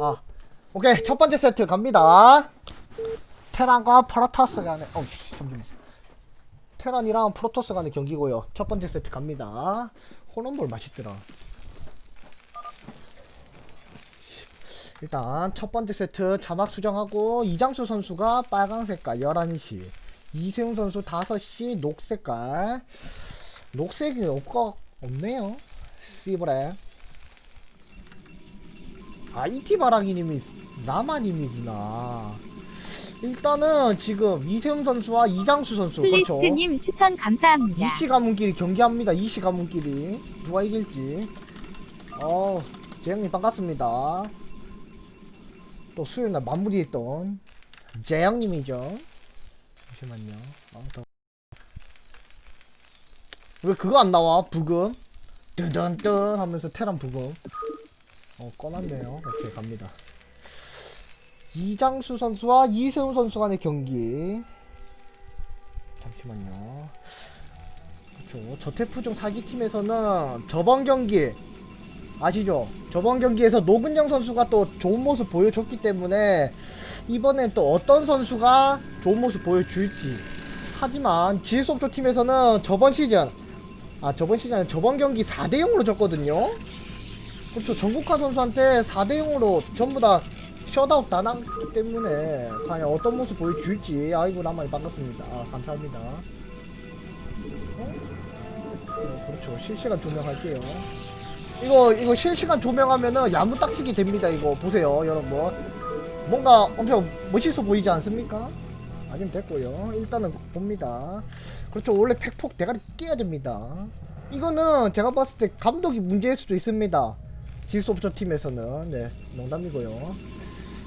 아 오케이. 첫 번째 세트 갑니다. 테란과 프로토스 간의 어 씨, 잠시만 테란이랑 프로토스 간의 경기고요. 첫 번째 세트 갑니다. 호넘볼 맛있더라. 일단 첫 번째 세트 자막 수정하고 이장수 선수가 빨강 색깔 11시. 이세훈 선수 5시 녹색깔. 녹색이 없고 없네요. 씨브레 아 이티바라기님이 라마님이구나 일단은 지금 이세훈 선수와 이장수 선수 그렇죠 슬리스트님 추천 감사합니다. 이시 가문끼리 경기합니다. 이시 가문끼리 누가 이길지. 어, 재영님 반갑습니다. 또 수요일날 마무리했던 재영님이죠. 잠시만요. 아, 더. 왜 그거 안 나와? 부금. 뜨든뜬 하면서 테란 부금. 어, 꺼놨네요. 오케이, 갑니다. 이장수 선수와 이세훈 선수 간의 경기. 잠시만요. 그렇죠. 저태푸중 사기팀에서는 저번 경기 아시죠? 저번 경기에서 노근영 선수가 또 좋은 모습 보여줬기 때문에 이번엔 또 어떤 선수가 좋은 모습 보여줄지 하지만 GS옵조 팀에서는 저번 시즌 아 저번 시즌 저번 경기 4대 0으로 졌거든요 그렇죠 정국환 선수한테 4대 0으로 전부 다 셧아웃 당했기 때문에 과연 어떤 모습 보여줄지 아이고 라마이 반갑습니다 아, 감사합니다 어, 그렇죠. 실시간 조명할게요. 이거 이거 실시간 조명하면은 야무딱지기 됩니다. 이거 보세요, 여러분. 뭔가 엄청 멋있어 보이지 않습니까? 아니면 됐고요. 일단은 봅니다. 그렇죠. 원래 팩폭 대가리 깨야 됩니다. 이거는 제가 봤을 때 감독이 문제일 수도 있습니다. 질소업체 팀에서는 네 농담이고요.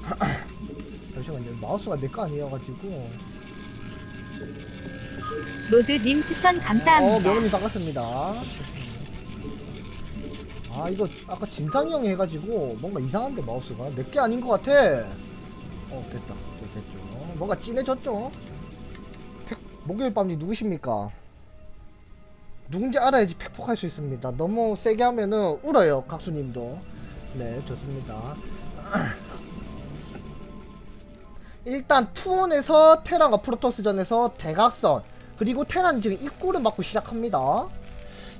잠시만요. 마우스가 내 거 아니어가지고. 로드님 추천 어, 감사합니다. 명훈이 반갑습니다. 아, 이거 아까 진상이 형이 해가지고 뭔가 이상한데 마우스가 내 게 아닌 것 같아. 어, 됐다. 이제 됐죠. 뭔가 진해졌죠. 팩, 목요일 밤이 누구십니까? 누군지 알아야지 팩폭할 수 있습니다. 너무 세게 하면은 울어요, 각수님도. 네, 좋습니다. 일단 투혼에서 테란과 프로토스전에서 대각선 그리고 테란이 지금 입구를 막고 시작합니다.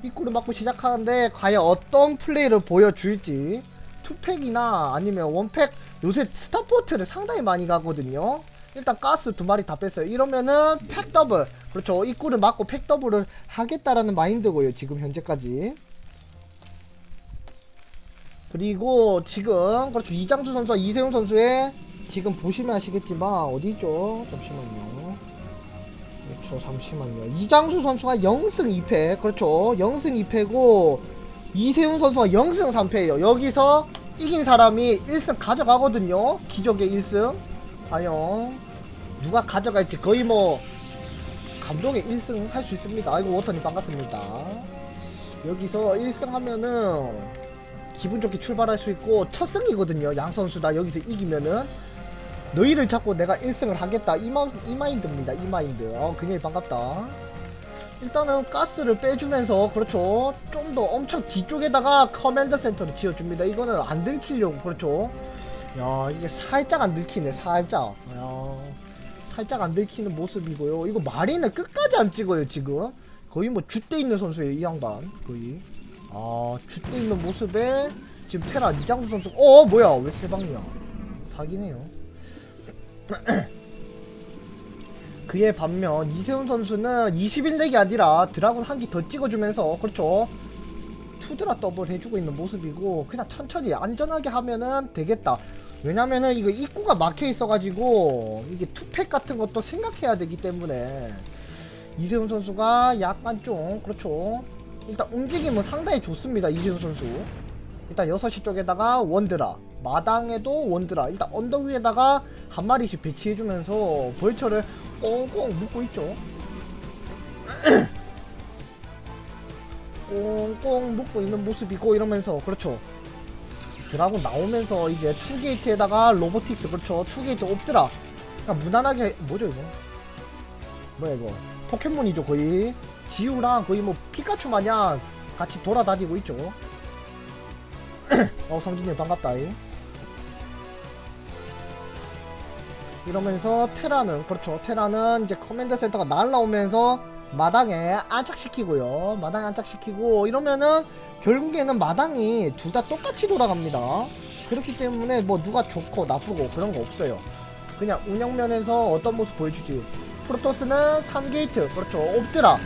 입구를 막고 시작하는데 과연 어떤 플레이를 보여줄지 투팩이나 아니면 원팩 요새 스타포트를 상당히 많이 가거든요. 일단 가스 두 마리 다 뺐어요. 이러면은 팩 더블 그렇죠. 입구를 막고 팩 더블을 하겠다라는 마인드고요. 지금 현재까지. 그리고 지금 그렇죠 이장수 선수와 이세훈 선수의 지금 보시면 아시겠지만 어디죠? 잠시만요. 그렇죠 잠시만요 이장수 선수가 0승 2패 그렇죠 0승 2패고 이세훈 선수가 0승 3패예요 여기서 이긴 사람이 1승 가져가거든요 기적의 1승 과연 누가 가져갈지 거의 뭐 감독의 1승 할 수 있습니다. 아이고 워터님 반갑습니다. 여기서 1승 하면은 기분 좋게 출발할 수 있고 첫 승이거든요 양 선수 다 여기서 이기면은. 너희를 잡고 내가 1승을 하겠다. 이, 마, 이 마인드입니다 이 마인드. 어 그녀이 반갑다. 일단은 가스를 빼주면서 그렇죠. 좀 더 엄청 뒤쪽에다가 커맨드 센터를 지어줍니다. 이거는 안 들키려고 그렇죠. 야 이게 살짝 안 들키네 살짝. 야 살짝 안 들키는 모습이고요. 이거 마린을 끝까지 안 찍어요 지금. 거의 뭐 줏대 있는 선수예요 이 양반. 거의. 아 줏대 있는 모습에 지금 테라 이장수 선수. 어 뭐야? 왜 세 방이야? 사기네요. 그에 반면 이세훈 선수는 21렉이 아니라 드라군 한 기 더 찍어주면서 그렇죠. 투드라 더블 해주고 있는 모습이고 그냥 천천히 안전하게 하면은 되겠다 왜냐면은 이거 입구가 막혀 있어가지고 이게 투팩 같은 것도 생각해야 되기 때문에 이세훈 선수가 약간 좀 그렇죠. 일단 움직임은 상당히 좋습니다 이세훈 선수. 일단 6시 쪽에다가 원드라 마당에도 원드라. 일단 언덕 위에다가 한 마리씩 배치해주면서 벌처를 꽁꽁 묶고 있죠. 꽁꽁 묶고 있는 모습이고 이러면서 그렇죠 드라곤 나오면서 이제 투게이트에다가 로보틱스 그렇죠. 투게이트 옵드라. 그냥 무난하게 뭐죠 이거? 뭐야 이거? 포켓몬이죠 거의. 지우랑 거의 뭐 피카츄 마냥 같이 돌아다니고 있죠. 어 성진님 반갑다 이. 이러면서 테라는 그렇죠. 테라는 이제 커맨드 센터가 날라오면서 마당에 안착시키고요. 마당에 안착시키고 이러면은 결국에는 마당이 둘 다 똑같이 돌아갑니다. 그렇기 때문에 뭐 누가 좋고 나쁘고 그런 거 없어요. 그냥 운영면에서 어떤 모습 보여주지? 프로토스는 3게이트. 그렇죠. 옵드라.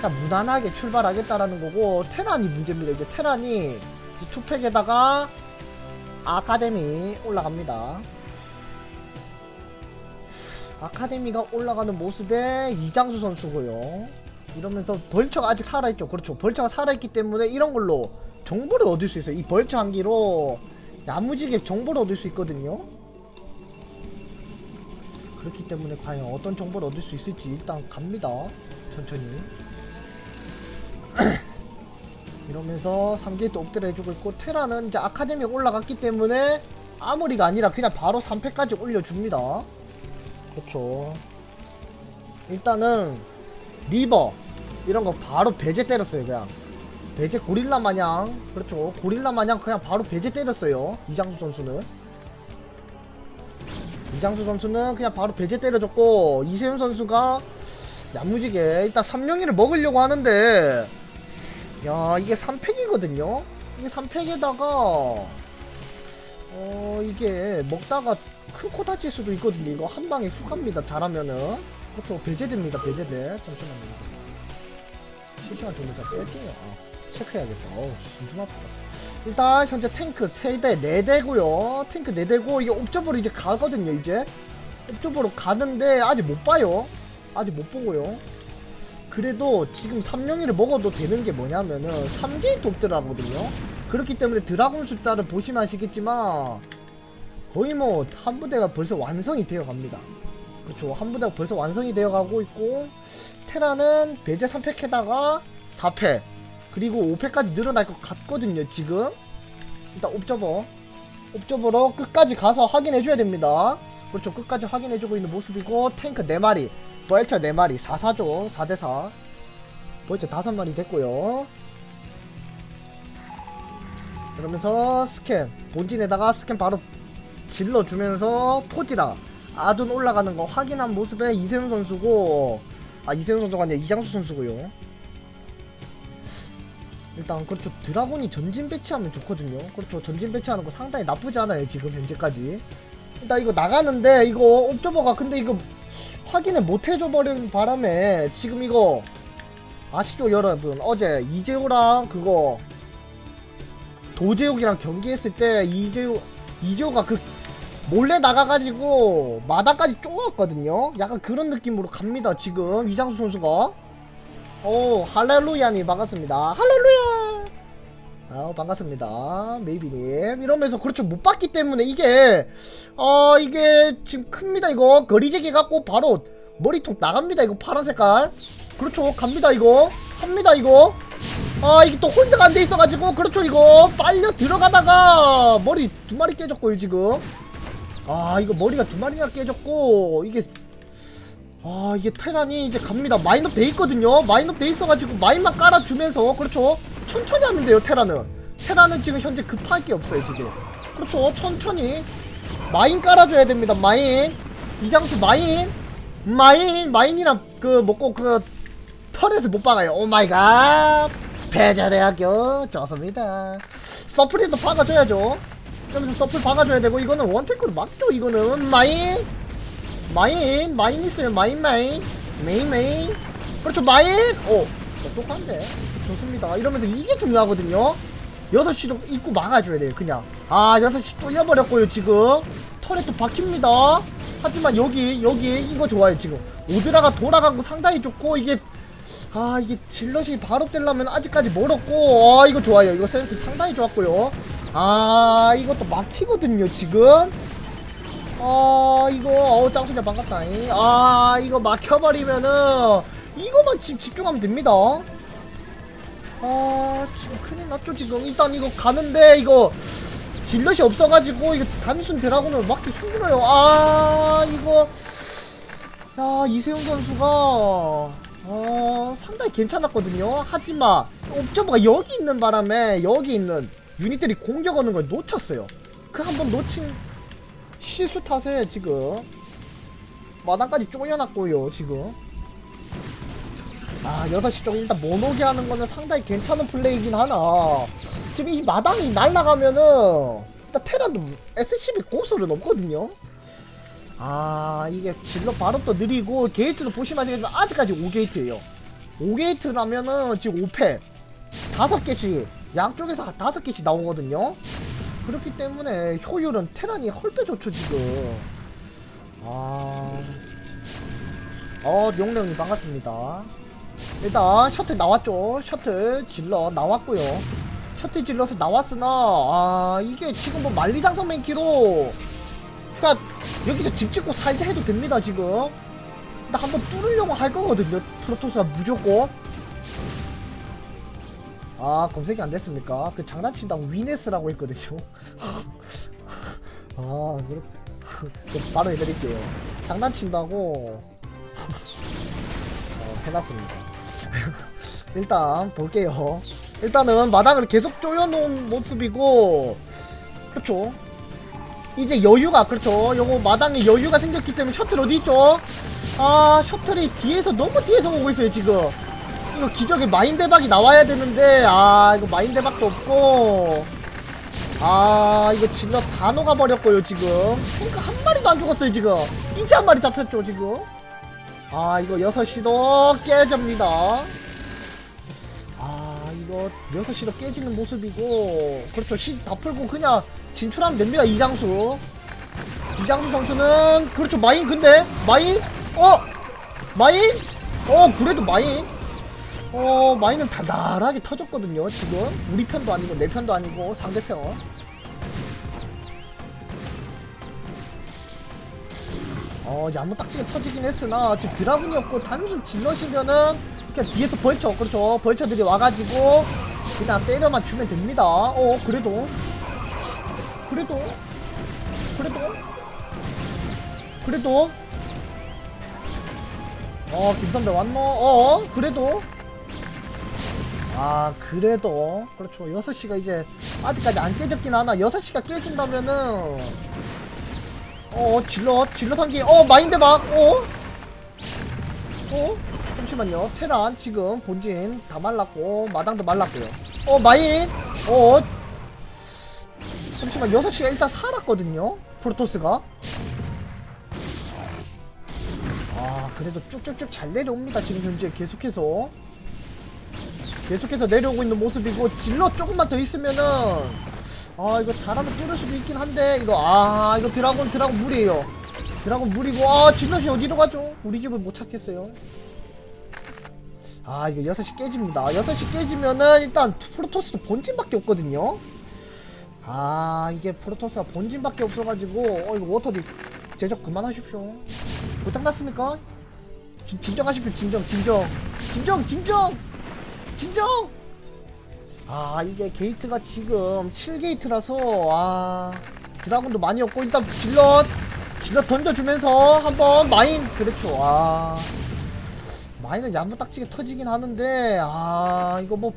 그냥 무난하게 출발하겠다라는 거고 테란이 문제입니다. 이제 테란이 투팩에다가 아카데미 올라갑니다 아카데미가 올라가는 모습에 이장수 선수고요. 이러면서 벌처가 아직 살아있죠. 그렇죠. 벌처가 살아있기 때문에 이런 걸로 정보를 얻을 수 있어요. 이 벌처 한기로 야무지게 정보를 얻을 수 있거든요. 그렇기 때문에 과연 어떤 정보를 얻을 수 있을지 일단 갑니다. 천천히. 이러면서 3게이트 옵드를 해주고 있고 테라는 이제 아카데미에 올라갔기 때문에 아무리가 아니라 그냥 바로 3패까지 올려줍니다. 그렇죠. 일단은 리버 이런 거 바로 배제 때렸어요 그냥. 배제 고릴라 마냥. 그렇죠. 고릴라 마냥 그냥 바로 배제 때렸어요 이장수 선수는. 이장수 선수는 그냥 바로 배제 때려줬고 이세윤 선수가 야무지게 일단 3명이를 먹으려고 하는데 야 이게 3팩이거든요? 이게 3팩에다가 어 이게 먹다가 큰 코 다칠 수도 있거든요. 이거 한 방에 훅 갑니다. 잘하면은. 그렇죠. 배제됩니다. 배제돼. 잠시만요. 실시간 좀 일단 뺄게요. 아, 체크해야겠다. 어우, 숨좀 아프다. 일단 현재 탱크 3대, 4대고요. 탱크 4대고 이게 옵저버로 이제 가거든요. 이제. 옵저버로 가는데 아직 못 봐요. 아직 못 보고요. 그래도 지금 3명이를 먹어도 되는 게 뭐냐면은 3게이트 옵드라거든요. 그렇기 때문에 드라곤 숫자를 보시면 아시겠지만 거의 뭐 한 부대가 벌써 완성이 되어 갑니다. 그렇죠. 한 부대가 벌써 완성이 되어 가고 있고 테라는 배제 3팩에다가 4패 그리고 5패까지 늘어날 것 같거든요. 지금 일단 옵저버 옵저버로 끝까지 가서 확인해 줘야 됩니다. 그렇죠. 끝까지 확인해 주고 있는 모습이고 탱크 4마리 벌처 4마리 4사죠. 4대4 벌처 5마리 됐고요. 그러면서 스캔 본진에다가 스캔 바로 질러주면서 포지라. 아둔 올라가는 거 확인한 모습에 이세훈 선수고 아 이세훈 선수가 아니라 이장수 선수고요. 일단 그렇죠. 드라곤이 전진 배치하면 좋거든요. 그렇죠. 전진 배치하는 거 상당히 나쁘지 않아요 지금 현재까지. 일단 이거 나가는데 이거 옵저버가 근데 이거 확인을 못 해줘 버리는 바람에 지금 이거 아시죠 여러분? 어제 이재호랑 그거 도재욱이랑 경기했을 때 이재호 이재호가 그 몰래 나가가지고 마다까지 쪼았거든요. 약간 그런 느낌으로 갑니다. 지금 이장수 선수가. 오 할렐루야님 반갑습니다. 할렐루야. 아 반갑습니다. 메이비님 이러면서 그렇죠 못 봤기 때문에 이게 아 이게 지금 큽니다 이거 거리제기 갖고 바로 머리통 나갑니다 이거 파란 색깔. 그렇죠 갑니다 이거 합니다 이거. 아 이게 또 홀드가 안 돼 있어가지고 그렇죠 이거 빨려 들어가다가 머리 두 마리 깨졌고요 지금 아 이거 머리가 두 마리나 깨졌고 이게 아 이게 테란이 이제 갑니다. 마인업 돼 있거든요. 마인업 돼 있어가지고 마인만 깔아주면서 그렇죠? 천천히 하면 돼요 테란은. 테란은 지금 현재 급할 게 없어요 지금. 그렇죠? 천천히 마인 깔아줘야 됩니다 마인. 이장수 마인. 마인 마인이랑 그 먹고 그 털에서 못 박아요. 오마이갓. 패자대학교. 좋습니다. 서플에도 박아줘야죠 그러면서 서플 박아줘야 되고 이거는 원테크로 막죠 이거는. 마인. 마인. 마인 있어요 마인 마인. 메인 메인. 그렇죠 마인. 오 똑똑한데. 좋습니다. 이러면서 이게 중요하거든요. 6시도 입구 막아줘야 돼요 그냥. 아 6시 뚫려버렸고요 지금. 털에 또 박힙니다. 하지만 여기 여기 이거 좋아요 지금. 오드라가 돌아가고 상당히 좋고 이게 아 이게 질럿이 바로 떼려면 아직까지 멀었고 아 이거 좋아요. 이거 센스 상당히 좋았고요 아 이것도 막히거든요 지금. 아 이거 어우 짱수냐 반갑다 아 이거 막혀버리면은 이거만 집, 집중하면 됩니다. 아 지금 큰일 났죠 지금. 일단 이거 가는데 이거 질럿이 없어가지고 이거 단순 드라곤을 막기 힘들어요. 아 이거 야 이세훈 선수가 어 상당히 괜찮았거든요. 하지만 옵저버가 여기 있는 바람에 여기 있는 유닛들이 공격 오는 걸 놓쳤어요. 그 한 번 놓친 실수 탓에 지금 마당까지 쪼여놨고요 지금. 아 6시 쪽 일단 못 오게 하는 거는 상당히 괜찮은 플레이긴 하나. 지금 이 마당이 날라가면은 일단 테란도 SCB 고수는 없거든요. 아 이게 질러 바로 또 느리고 게이트도 보시면 아시겠지만 아직까지 5게이트예요. 5게이트라면은 지금 5패. 5개씩 양쪽에서 5개씩 나오거든요. 그렇기 때문에 효율은 테란이 헐빼 좋죠 지금. 아... 어 용령님 반갑습니다. 일단 셔틀 나왔죠. 셔틀 질러 나왔고요. 셔틀 질러서 나왔으나 아 이게 지금 뭐 만리장성 맨키로. 그니까 여기서 집 짓고 살자 해도 됩니다 지금. 나 한번 뚫으려고 할 거거든요. 프로토스가 무조건 아 검색이 안 됐습니까? 그 장난친다고 위네스라고 했거든요. 아 그렇 좀 바로 해드릴게요. 장난친다고. 어, 해놨습니다. 일단 볼게요. 일단은 마당을 계속 조여놓은 모습이고 그렇죠. 이제 여유가 그렇죠. 요거 마당에 여유가 생겼기 때문에 셔틀 어디 있죠? 아 셔틀이 뒤에서 너무 뒤에서 오고 있어요 지금 이거 기적의 마인 대박이 나와야 되는데 아 이거 마인 대박도 없고. 아 이거 질러 다 녹아버렸고요 지금. 탱크 한 마리도 안 죽었어요 지금. 이제 한 마리 잡혔죠 지금. 아 이거 6시도 깨집니다. 아 이거 6시도 깨지는 모습이고. 그렇죠. 시 다 풀고 그냥 진출하면 됩니다 이장수. 이장수 선수는 그렇죠. 마인 근데 마인? 어? 마인? 어 그래도 마인 어 마인은 달달하게 터졌거든요 지금. 우리 편도 아니고 내 편도 아니고 상대편. 어 야무딱지게 터지긴 했으나 지금 드라군이 없고 단순 질러시면은 그냥 뒤에서 벌쳐 그렇죠. 벌쳐들이 와가지고 그냥 때려만 주면 됩니다. 어 그래도. 그래도. 그래도. 그래도. 어 김선배 왔노? 어 그래도 아 그래도. 그렇죠. 6시가 이제 아직까지 안 깨졌긴 하나? 6시가 깨진다면은 어 질러 질러 상기. 어 마인드 막 어? 어? 잠시만요. 테란 지금 본진 다 말랐고 마당도 말랐고요. 어 마인! 어? 잠시만 6시가 일단 살았거든요? 프로토스가? 아 그래도 쭉쭉쭉 잘 내려옵니다 지금 현재 계속해서 계속해서 내려오고 있는 모습이고 질러 조금만 더 있으면은 아 이거 잘하면 뚫을 수도 있긴 한데 이거 아 이거 드라곤 드라곤 물이에요. 드라곤 물이고 아 질럿이 어디로 가죠? 우리 집을 못 찾겠어요. 아 이거 6시 깨집니다. 6시 깨지면은 일단 프로토스도 본진밖에 없거든요. 아 이게 프로토스가 본진밖에 없어가지고 어 이거 워터디 제작 그만하십시오. 고장났습니까? 진, 진정하십시오 진정 진정. 진정 진정 진정! 아 이게 게이트가 지금 7게이트라서 아 드라군도 많이 없고 일단 질럿 질럿 던져주면서 한번 마인! 그렇죠. 아 마인은 야무딱지게 터지긴 하는데 아 이거 뭐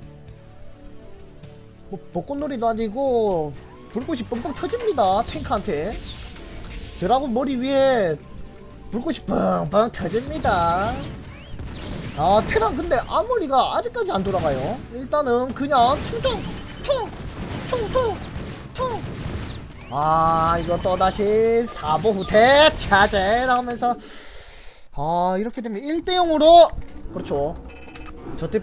뭐 벚꽃놀이도 아니고 불꽃이 뻥뻥 터집니다 탱크한테. 드라군 머리 위에 불꽃이 뻥뻥 터집니다 아 테란 근데 아머리가 아직까지 안 돌아가요. 일단은 그냥 퉁퉁 퉁퉁퉁퉁 퉁 아 이거 또 다시 사보 후퇴. 차제 나오면서. 아 이렇게 되면 1대0으로. 그렇죠. 저때